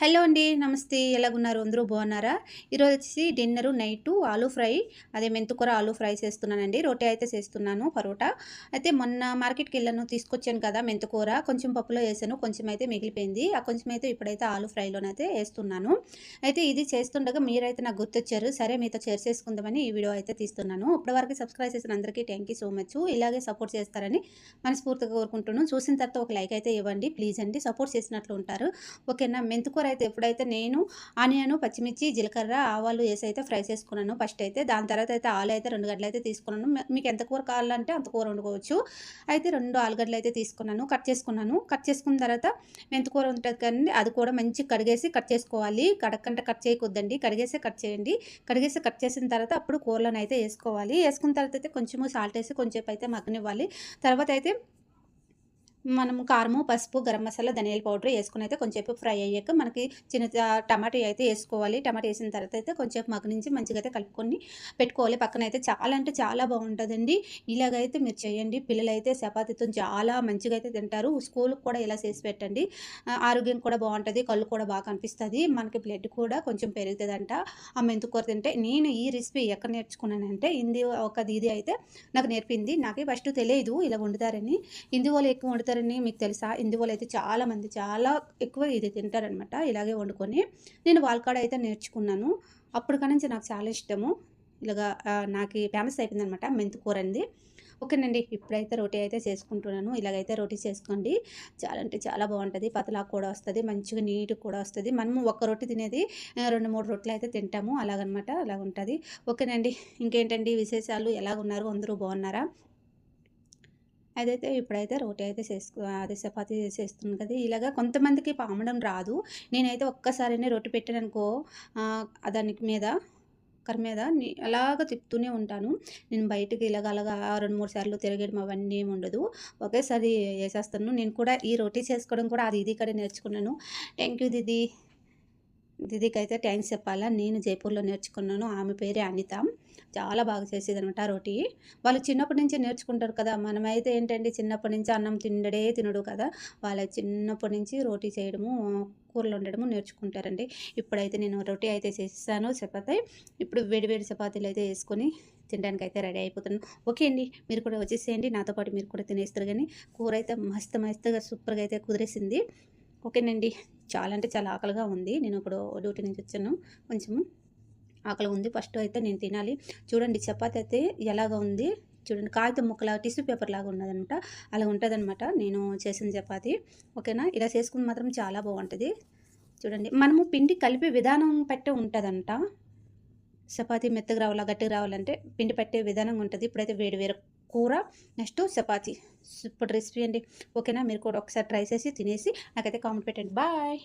Hello అండి నమస్తే. ఎలాగున్నారు? అందరూ బాగున్నారా? ఈరోజు వచ్చేసి డిన్నరు నైటు ఆలూ ఫ్రై. అదే మెంతుకూర ఆలూ ఫ్రై చేస్తున్నానండి. రోటీ అయితే చేస్తున్నాను పరోటా. అయితే మొన్న మార్కెట్కి వెళ్ళాను తీసుకొచ్చాను కదా మెంతుకూర కొంచెం పప్పులో వేసాను కొంచెం అయితే మిగిలిపోయింది. ఆ కొంచెం అయితే ఇప్పుడైతే ఆలూ ఫ్రైలోనైతే వేస్తున్నాను. అయితే ఇది చేస్తుండగా మీరైతే నాకు గుర్తొచ్చారు. సరే మీతో షేర్ చేసుకుందామని ఈ వీడియో అయితే తీస్తున్నాను. ఇప్పటివరకు సబ్స్క్రైబ్ చేసిన అందరికీ థ్యాంక్ యూ సో మచ్. ఇలాగే సపోర్ట్ చేస్తారని మనస్ఫూర్తిగా కోరుకుంటున్నాను. చూసిన తర్వాత ఒక లైక్ అయితే ఇవ్వండి ప్లీజ్ అండి. సపోర్ట్ చేసినట్లు ఉంటారు. ఓకేనా? మెంతుకూర అయితే ఎప్పుడైతే నేను ఆనియన్ పచ్చిమిర్చి జీలకర్ర ఆవాలు వేసి అయితే ఫ్రై చేసుకున్నాను ఫస్ట్ అయితే. దాని తర్వాత అయితే ఆలు అయితే రెండు గడ్డలు అయితే తీసుకున్నాను. మీకు ఎంత కూర కావాలంటే అంత కూర వండుకోవచ్చు. అయితే రెండు ఆలుగడ్డలు అయితే తీసుకున్నాను కట్ చేసుకున్నాను. కట్ చేసుకున్న తర్వాత మెంతికూర ఉంటుంది కానీ అది కూడా మంచి కడిగేసి కట్ చేసుకోవాలి. కడకంటే కట్ చేయకూడదండి. కడిగేసి కట్ చేయండి. కడిగేసి కట్ చేసిన తర్వాత అప్పుడు కూరలను అయితే వేసుకోవాలి. వేసుకున్న తర్వాత అయితే కొంచెము సాల్ట్ వేసి కొంచెం అయితే మగ్గనివ్వాలి. తర్వాత అయితే మనం కారము పసుపు గరం మసాలా ధనియాల పౌడర్ వేసుకుని అయితే కొంచెంసేపు ఫ్రై అయ్యాక మనకి చిన్న టమాటా అయితే వేసుకోవాలి. టమాటా వేసిన తర్వాత అయితే కొంచెం మగ్గనించి మంచిగా అయితే కలుపుకొని పెట్టుకోవాలి. పక్కన అయితే చాలా అంటే చాలా బాగుంటుందండి. ఇలాగైతే మీరు చేయండి. పిల్లలైతే చపాతీతో చాలా మంచిగా అయితే తింటారు. స్కూల్కి కూడా ఇలా చేసి పెట్టండి. ఆరోగ్యం కూడా బాగుంటుంది. కళ్ళు కూడా బాగా కనిపిస్తుంది. మనకి బ్లడ్ కూడా కొంచెం పెరుగుతుందంట. ఆ మెంతుకూర తింటే నేను ఈ రెసిపీ ఎక్కడ నేర్చుకున్నానంటే ఇది ఒక దీది అయితే నాకు నేర్పింది. నాకే ఫస్ట్ తెలియదు ఇలా వండుతారని. ఇందువల్ల ఎక్కువ వండుతారు వండుతారని మీకు తెలుసా? ఇందువల్ల అయితే చాలామంది చాలా ఎక్కువ ఇది తింటారనమాట ఇలాగే వండుకొని. నేను వాల్కాడ అయితే నేర్చుకున్నాను. అప్పుడు నుంచి నాకు చాలా ఇష్టము. ఇలాగా నాకు ఫేమస్ అయిపోయిందనమాట అనమాట అనేది ఓకేనండి ఇప్పుడైతే రోటీ అయితే చేసుకుంటున్నాను. ఇలాగైతే రోటీ చేసుకోండి. చాలా అంటే చాలా బాగుంటుంది. పతలా కూడా వస్తుంది మంచిగా నీట్గా కూడా వస్తుంది. మనము ఒక్క రొట్టి తినేది రెండు మూడు రొట్టెలు అయితే తింటాము. అలాగనమాట అలాగ ఉంటుంది ఓకేనండి ఇంకేంటండి విశేషాలు? ఎలాగున్నారు? అందరూ బాగున్నారా? అదైతే ఇప్పుడైతే రోటీ అయితే చేసుకో అదే చపాతి చేస్తుంది కదా. ఇలాగా కొంతమందికి పామడం రాదు. నేనైతే ఒక్కసారినే రొట్టె పెట్టాను అనుకో దానికి మీద కర్ర మీద అలాగ తిప్పుతూనే ఉంటాను. నేను బయటకు ఇలాగ అలాగా రెండు మూడు సార్లు తిరగడం అవన్నీ ఏమి ఉండదు. ఒకేసారి వేసేస్తాను నేను కూడా ఈ రోటీ చేసుకోవడం కూడా అది ఇది ఇక్కడ నేర్చుకున్నాను. Thank you Didi. దీదికి అయితే థ్యాంక్స్ చెప్పాలా. నేను జైపూర్లో నేర్చుకున్నాను. ఆమె పేరే అనిత. చాలా బాగా చేసేది అనమాట రోటీ. వాళ్ళు చిన్నప్పటి నుంచి నేర్చుకుంటారు కదా. మనమైతే ఏంటంటే చిన్నప్పటి నుంచి అన్నం తినడే తినడు కదా. వాళ్ళ చిన్నప్పటి నుంచి రోటీ చేయడము కూరలు వండడము నేర్చుకుంటారండి. ఇప్పుడైతే నేను రోటీ అయితే చేసేసాను చపాతీ. ఇప్పుడు వేడి వేడి చపాతీలు అయితే వేసుకొని తినడానికి అయితే రెడీ అయిపోతున్నాను. ఓకే అండి. మీరు కూడా వచ్చేసేయండి. నాతో పాటు మీరు కూడా తినేస్తారు కానీ కూర అయితే మస్తు మస్తుగా సూపర్గా అయితే కుదిరేసింది. ఓకేనండి. చాలా అంటే చాలా ఆకలిగా ఉంది. నేను ఇప్పుడు డ్యూటీ నుంచి వచ్చాను. కొంచెము ఆకలి ఉంది. ఫస్ట్ అయితే నేను తినాలి. చూడండి చపాతీ అయితే ఎలాగ ఉంది. చూడండి కాగితం ముక్కలా టిష్యూ పేపర్ లాగా ఉన్నదనమాట. అలా ఉంటుందన్నమాట నేను చేసిన చపాతి. ఓకేనా? ఇలా చేసుకుని మాత్రం చాలా బాగుంటుంది. చూడండి మనము పిండి కలిపే విధానం పెట్టే ఉంటుందంట. చపాతి మెత్తగా రావాలా గట్టిగా రావాలంటే పిండి పట్టే విధానం ఉంటుంది. ఇప్పుడైతే వేడి వేరు కూర నెక్స్ట్ చపాతీ. సూపర్ రెసిపీ అండి. ఓకేనా? మీరు కూడా ఒకసారి ట్రై చేసి తినేసి నాకైతే కామెంట్ పెట్టండి. బాయ్!